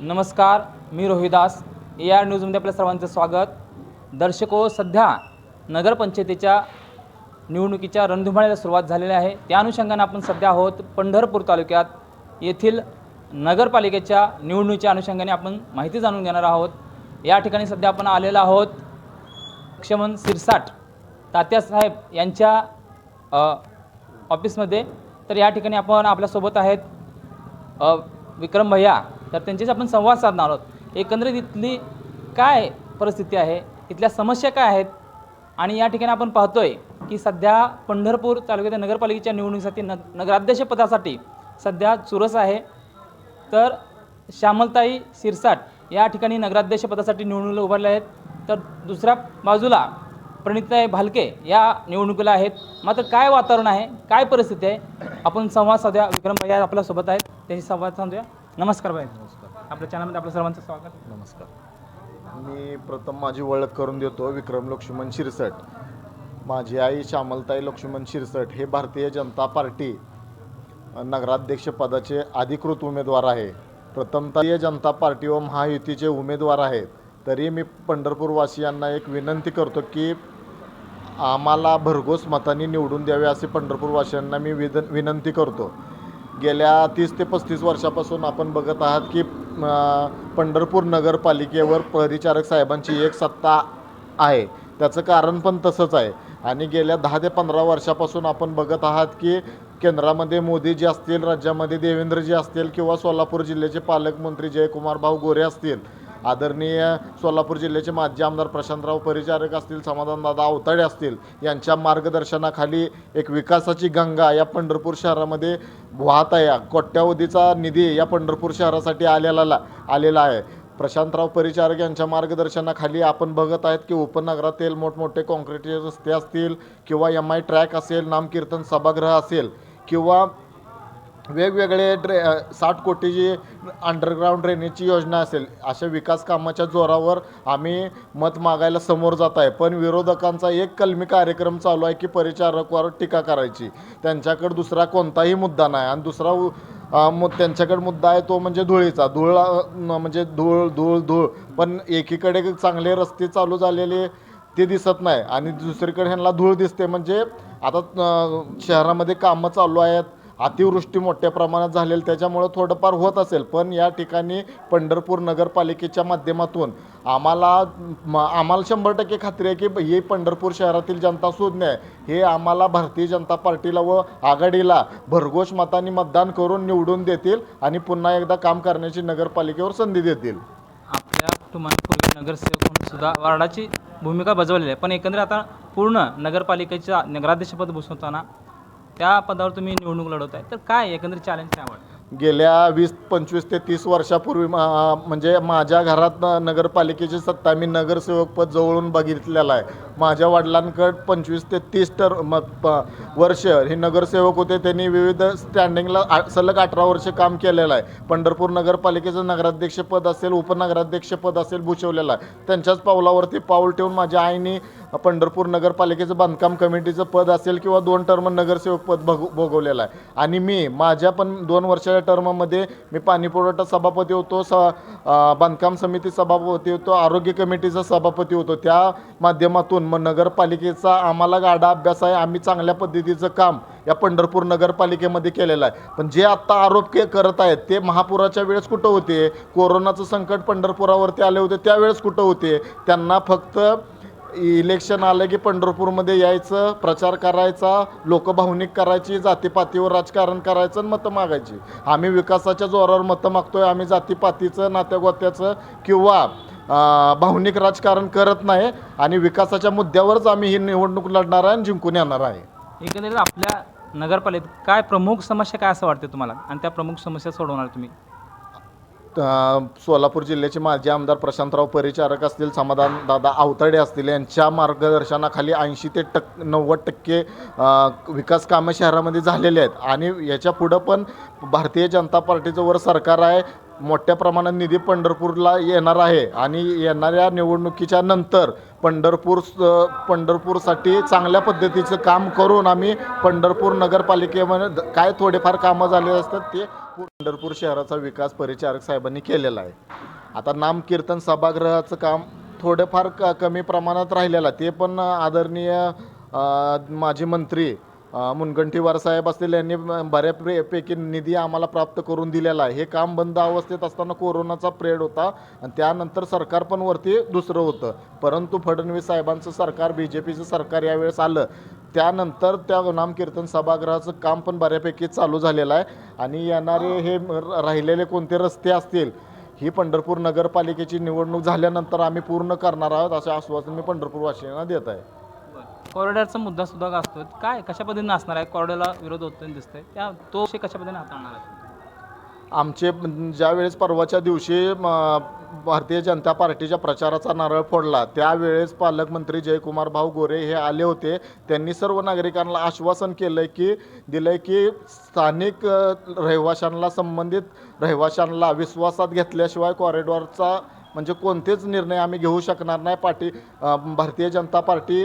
नमस्कार मी Rohidas. A R न्यूजमध्ये आपल्या सर्वांचं स्वागत. दर्शको सध्या नगरपंचायतीच्या निवडणुकीच्या रणधुमाळीला सुरुवात झालेली आहे. त्या अनुषंगाने आपण सध्या आहोत पंढरपूर तालुक्यात. येथील नगरपालिकेच्या निवडणुकीच्या अनुषंगाने आपण माहिती जाणून घेणार आहोत. या ठिकाणी सध्या आपण आलेलो आहोत लक्ष्मण सिरसाट तात्यासाहेब यांच्या ऑफिसमध्ये तर या ठिकाणी आपण आपल्यासोबत आहेत विक्रम भैया तर त्यांच्याशी आपण संवाद साधणार आहोत. एकंदरीत इथली काय परिस्थिती आहे? इथल्या समस्या काय आहेत? आणि या ठिकाणी आपण पाहतोय की सध्या पंढरपूर तालुक्यातील नगरपालिकेच्या निवडणुकीसाठी न नगराध्यक्षपदासाठी सध्या चुरस आहे. तर श्यामलताई सिरसाट या ठिकाणी नगराध्यक्षपदासाठी निवडणुकीला उभारल्या आहेत. तर दुसऱ्या बाजूला प्रणिताई भालके या निवडणुकीला आहेत. मात्र काय वातावरण आहे? काय परिस्थिती आहे? आपण संवाद साधूया. विक्रम भैया आपल्यासोबत आहेत. त्यांची संवाद साधूया. नमस्कार भाई. नमस्कार. आपल्या चॅनलमध्ये आपल्या सर्वांचं स्वागत. नमस्कार. मी प्रथम माझी ओळख करून देतो विक्रम लक्ष्मण शिरसट. माझी आई श्यामलताई लक्ष्मण शिरसट हे भारतीय जनता पार्टी नगराध्यक्षपदाचे अधिकृत उमेदवार आहे. प्रथमतः जनता पार्टी व महायुतीचे उमेदवार आहेत. तरी मी पंढरपूरवासियांना एक विनंती करतो की आम्हाला भरघोस मतांनी निवडून द्यावे असे पंढरपूरवासियांना मी विद विनंती करतो. गेल्या तीस ते पस्तीस वर्षापासून आपण बघत आहात की पंढरपूर नगरपालिकेवर परिचारक साहेबांची एक सत्ता आहे. त्याचं कारण पण तसंच आहे. आणि गेल्या दहा ते पंधरा वर्षापासून आपण बघत आहात की केंद्रामध्ये मोदीजी असतील राज्यामध्ये देवेंद्रजी असतील किंवा सोलापूर जिल्ह्याचे पालकमंत्री जयकुमार भाऊ गोरे असतील आदरणीय सोलापूर जिल्ह्याचे माजी आमदार प्रशांतराव परिचारक असतील समाधानदादा अवताडे असतील यांच्या मार्गदर्शनाखाली एक विकासाची गंगा या पंढरपूर शहरामध्ये वाहत आहे. कोट्यावधीचा निधी या पंढरपूर शहरासाठी आलेला आलेला आहे. प्रशांतराव परिचारक यांच्या मार्गदर्शनाखाली आपण बघत आहेत की उपनगरातील मोठमोठे कॉन्क्रीटचे रस्ते असतील किंवा एम आय ट्रॅक असेल नामकीर्तन सभागृह असेल किंवा वेगवेगळे ड्रे साठ कोटीची अंडरग्राऊंड ड्रेनेजची योजना असेल अशा विकास कामाच्या जोरावर आम्ही मत मागायला समोर जात आहे. पण विरोधकांचा एक कलमी कार्यक्रम चालू आहे की परिचारकवर टीका करायची. त्यांच्याकडे दुसरा कोणताही मुद्दा नाही. आणि दुसरा मग मु त्यांच्याकडे मुद्दा आहे तो म्हणजे धुळीचा. धूळ म्हणजे धूळ धूळ धूळ. पण एकीकडे चांगले रस्ते चालू झालेले ते दिसत नाही. आणि दुसरीकडे ह्यांना धूळ दिसते म्हणजे आता शहरामध्ये कामं चालू आहेत. अतिवृष्टी मोठ्या प्रमाणात झालेली त्याच्यामुळं थोडंफार होत असेल. पण या ठिकाणी पंढरपूर नगरपालिकेच्या माध्यमातून आम्हाला आम्हाला शंभर टक्के खात्री आहे की ही पंढरपूर शहरातील जनता सुज्ञ आहे. हे आम्हाला भारतीय जनता पार्टीला व आघाडीला भरघोष मतांनी मतदान करून निवडून देतील आणि पुन्हा एकदा काम करण्याची नगरपालिकेवर संधी देतील. आपल्या तुम्हाला पूर्वी नगरसेवक म्हणून सुद्धा वार्डाची भूमिका बजावलेली आहे. पण एकंदरीत आता पूर्ण नगरपालिकेच्या नगराध्यक्षपद बसवताना त्या पदावर तुम्ही निवडणूक लढवत आहे. तर काय एकंदरीत चॅलेंज काय वाटतं? गेल्या वीस पंचवीस ते तीस वर्षापूर्वी मा- म्हणजे माझ्या घरात नगरपालिकेची सत्ता मी नगरसेवकपद जवळून बघितलेलं आहे. माझ्या वडिलांकडे पंचवीस ते तीस टर म- प- वर्ष हे नगरसेवक होते. त्यांनी विविध स्टँडिंगला आ- सलग अठरा वर्ष काम केलेलं आहे. पंढरपूर नगरपालिकेचं नगराध्यक्षपद असेल उपनगराध्यक्षपद असेल भूषवलेलं आहे. त्यांच्याच पावलावरती पाऊल ठेवून माझ्या आईने पंढरपूर नगरपालिकेचं बांधकाम कमिटीचं पद असेल किंवा दोन टर्म नगरसेवक पद भोग भोगवलेलं आहे. आणि मी माझ्या पण दोन वर्षाच्या टर्ममध्ये मी पाणीपुरवठा सभापती होतो स बांधकाम समिती सभापती होतो आरोग्य कमिटीचा सभापती होतो. त्या माध्यमातून मग नगरपालिकेचा आम्हाला गाडा अभ्यास आहे. आम्ही चांगल्या पद्धतीचं काम या पंढरपूर नगरपालिकेमध्ये केलेलं आहे. पण जे आत्ता आरोप के करत आहेत ते महापुराच्या वेळेस कुठं होते? कोरोनाचं संकट पंढरपुरावरती आले होते त्यावेळेस कुठं होते? त्यांना फक्त इलेक्शन आलं की पंढरपूरमध्ये यायचं प्रचार करायचा लोक भावनिक करायची जातीपातीवर राजकारण करायचं आणि मतं मागायची. आम्ही विकासाच्या जोरावर मतं मागतोय आम्ही जातीपातीचं नात्यागोत्याचं किंवा भावनिक राजकारण करत नाही आणि विकासाच्या मुद्द्यावरच आम्ही ही निवडणूक लढणार आहे आणि जिंकून येणार आहे. एकंदरीत आपल्या नगरपालिकेत काय प्रमुख समस्या काय असं वाटते तुम्हाला? आणि त्या प्रमुख समस्या सोडवणार तुम्ही? सोलापूर जिल्ह्याचे माजी आमदार प्रशांतराव परिचारक असतील समाधान दादा आवताडे असतील यांच्या मार्गदर्शनाखाली ऐंशी ते टक् नव्वद टक्के विकास कामं शहरामध्ये झालेले आहेत. आणि याच्या पुढं पण भारतीय जनता पार्टीचं वर सरकार आहे मोठ्या प्रमाणात निधी पंढरपूरला येणार आहे. आणि येणाऱ्या निवडणुकीच्या नंतर पंढरपूर पंढरपूरसाठी चांगल्या पद्धतीचं काम करून आम्ही पंढरपूर नगरपालिकेमध्ये काय थोडेफार कामं झाले असतात ते पंढरपूर शहराचा विकास परिचारक साहेबांनी केलेला आहे. आता नामकीर्तन सभागृहाचं काम थोडेफार क कमी प्रमाणात राहिलेलं आहे. ते पण आदरणीय माजी मंत्री मुनगंटीवार साहेब असतील यांनी बऱ्यापैकी निधी आम्हाला प्राप्त करून दिलेला आहे. हे काम बंद अवस्थेत असताना कोरोनाचा प्रेड होता आणि त्यानंतर सरकार पण वरती दुसरं होतं. परंतु फडणवीस साहेबांचं सरकार बी जे पीचं सरकार यावेळेस आलं. त्यानंतर त्या नामकीर्तन सभागृहाचं काम पण बऱ्यापैकी चालू झालेलं आहे. आणि येणारे हे राहिलेले कोणते रस्ते असतील ही पंढरपूर नगरपालिकेची निवडणूक झाल्यानंतर आम्ही पूर्ण करणार आहोत असं आश्वासन मी पंढरपूरवासियांना देत आहे. कॉरिडॉरचा मुद्दा सुद्धा असतो काय कशा पद्धतीने असणार आहे? कॉरिडॉरला विरोध होतो दिसतंय. त्या तो कशा पद्धतीने हाताळणार आहे? आमचे ज्या वेळेस परवाच्या दिवशी भारतीय जनता पार्टीच्या प्रचाराचा नारळ फोडला. त्यावेळेस पालकमंत्री जयकुमार भाऊ गोरे हे आले होते. त्यांनी सर्व नागरिकांना आश्वासन केलं की दिलं की स्थानिक रहिवाशांना संबंधित रहिवाशांना विश्वासात घेतल्याशिवाय कॉरिडॉरचा म्हणजे कोणतेच निर्णय आम्ही घेऊ शकणार नाही. पार्टी भारतीय जनता पार्टी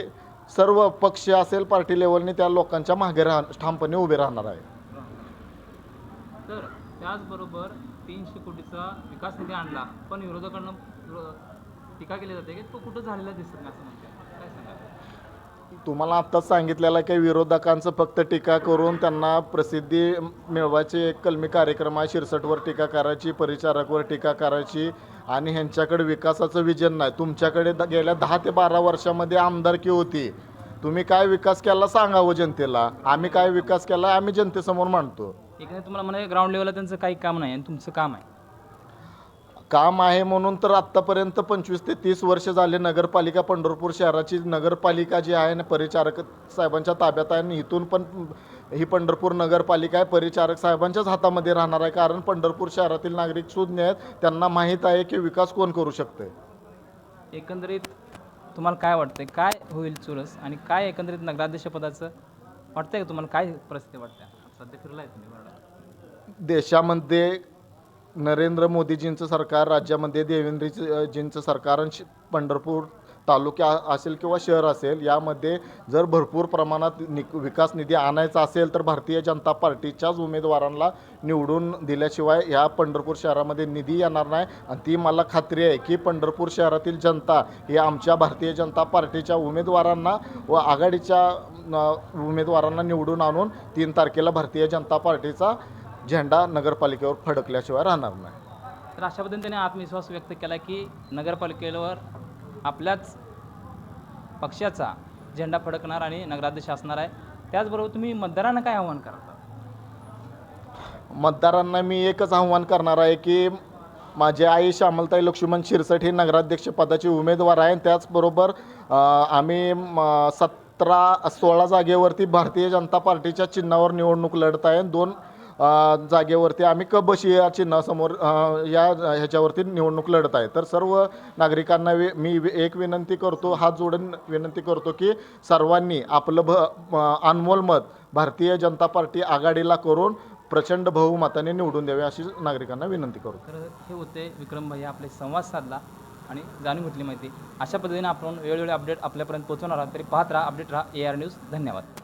सर्व पक्ष असेल पार्टी लेवलने त्या लोकांच्या मागे राह ठामपणे उभे राहणार आहे. तर त्याचबरोबर तीनशे कोटीचा विकास निधी आणला. पण विरोधकांना टीका केली जाते की तो कुठं झालेला दिसत नाही असं म्हणते काय सांगा तुम्हाला आत्ताच सांगितलेलं की विरोधकांचं फक्त टीका करून त्यांना प्रसिद्धी मिळवायचे एक कलमी कार्यक्रम आहे शिरसटवर टीका करायची परिचारकवर टीका करायची आणि ह्यांच्याकडे विकासाचं विजन नाही. तुमच्याकडे द- गेल्या दहा ते बारा वर्षामध्ये आमदारकी होती. तुम्ही काय विकास केला सांगावं जनतेला? आम्ही काय विकास केला आम्ही जनतेसमोर मांडतो. एकंदरीत तुम्हाला म्हणाले ग्राउंड लेवलला त्यांचं काही काम नाही आणि तुमचं काम आहे. काम आहे म्हणून तर आत्तापर्यंत पंचवीस ते तीस वर्ष झाले नगरपालिका पंढरपूर शहराची नगरपालिका जी आहे ना परिचारक साहेबांच्या ताब्यात आहे आणि इथून पण ही पंढरपूर नगरपालिका आहे परिचारक साहेबांच्याच हातामध्ये राहणार आहे. कारण पंढरपूर शहरातील नागरिक सुज्ञ आहेत. त्यांना माहीत आहे की विकास कोण करू शकते एकंदरीत तुम्हाला काय वाटतंय? काय होईल चुरस आणि काय एकंदरीत नगराध्यक्ष पदाचं वाटतंय का तुम्हाला? काय परिस्थिती वाटते? सध्या फिरलाय तुम्ही. देशामध्ये नरेंद्र मोदीजींचं सरकार राज्यामध्ये देवेंद्रजींचं सरकार आणि श- पंढरपूर तालुका असेल किंवा शहर असेल यामध्ये जर भरपूर प्रमाणात नि विकास निधी आणायचा असेल तर भारतीय जनता पार्टीच्याच उमेदवारांना निवडून दिल्याशिवाय ह्या पंढरपूर शहरामध्ये निधी येणार नाही. आणि ती मला खात्री आहे की पंढरपूर शहरातील जनता ही आमच्या भारतीय जनता पार्टीच्या उमेदवारांना व आघाडीच्या उमेदवारांना निवडून आणून तीन तारखेला भारतीय जनता पार्टीचा झेंडा नगरपालिकेवर फडकल्याशिवाय राहणार नाही. तर अशा पद्धतीने त्याने आत्मविश्वास व्यक्त केला की नगरपालिकेवर आपल्याच पक्षाचा झेंडा फडकणार आणि नगराध्यक्ष असणार आहे. त्याचबरोबर तुम्ही मतदारांना काय आव्हान करता मतदारांना मी एकच आव्हान करणार आहे की माझी आई श्यामलताई लक्ष्मण शिरसट ही नगराध्यक्ष पदाची उमेदवार आहे. त्याचबरोबर अ, आम्ही म, सतरा सोळा जागेवरती भारतीय जनता पार्टीच्या चिन्हावर निवडणूक लढत आहे. दोन जागेवरती आम्ही कबशी या चिन्हासमोर या ह्याच्यावरती निवडणूक लढत आहे. तर सर्व नागरिकांना वे मी एक विनंती करतो हात जोडून विनंती करतो की सर्वांनी आपलं भ अनमोल मत भारतीय जनता पार्टी आघाडीला करून प्रचंड बहुमताने निवडून द्यावे अशी नागरिकांना विनंती करू तर हे होते विक्रम भाई आपले संवाद साधला आणि जाणून घेतली माहिती. अशा पद्धतीने आपण वेळोवेळी अपडेट आपल्यापर्यंत पोहोचवणार आहोत. तरी पाहत राहा अपडेट राहा ए आर न्यूज धन्यवाद.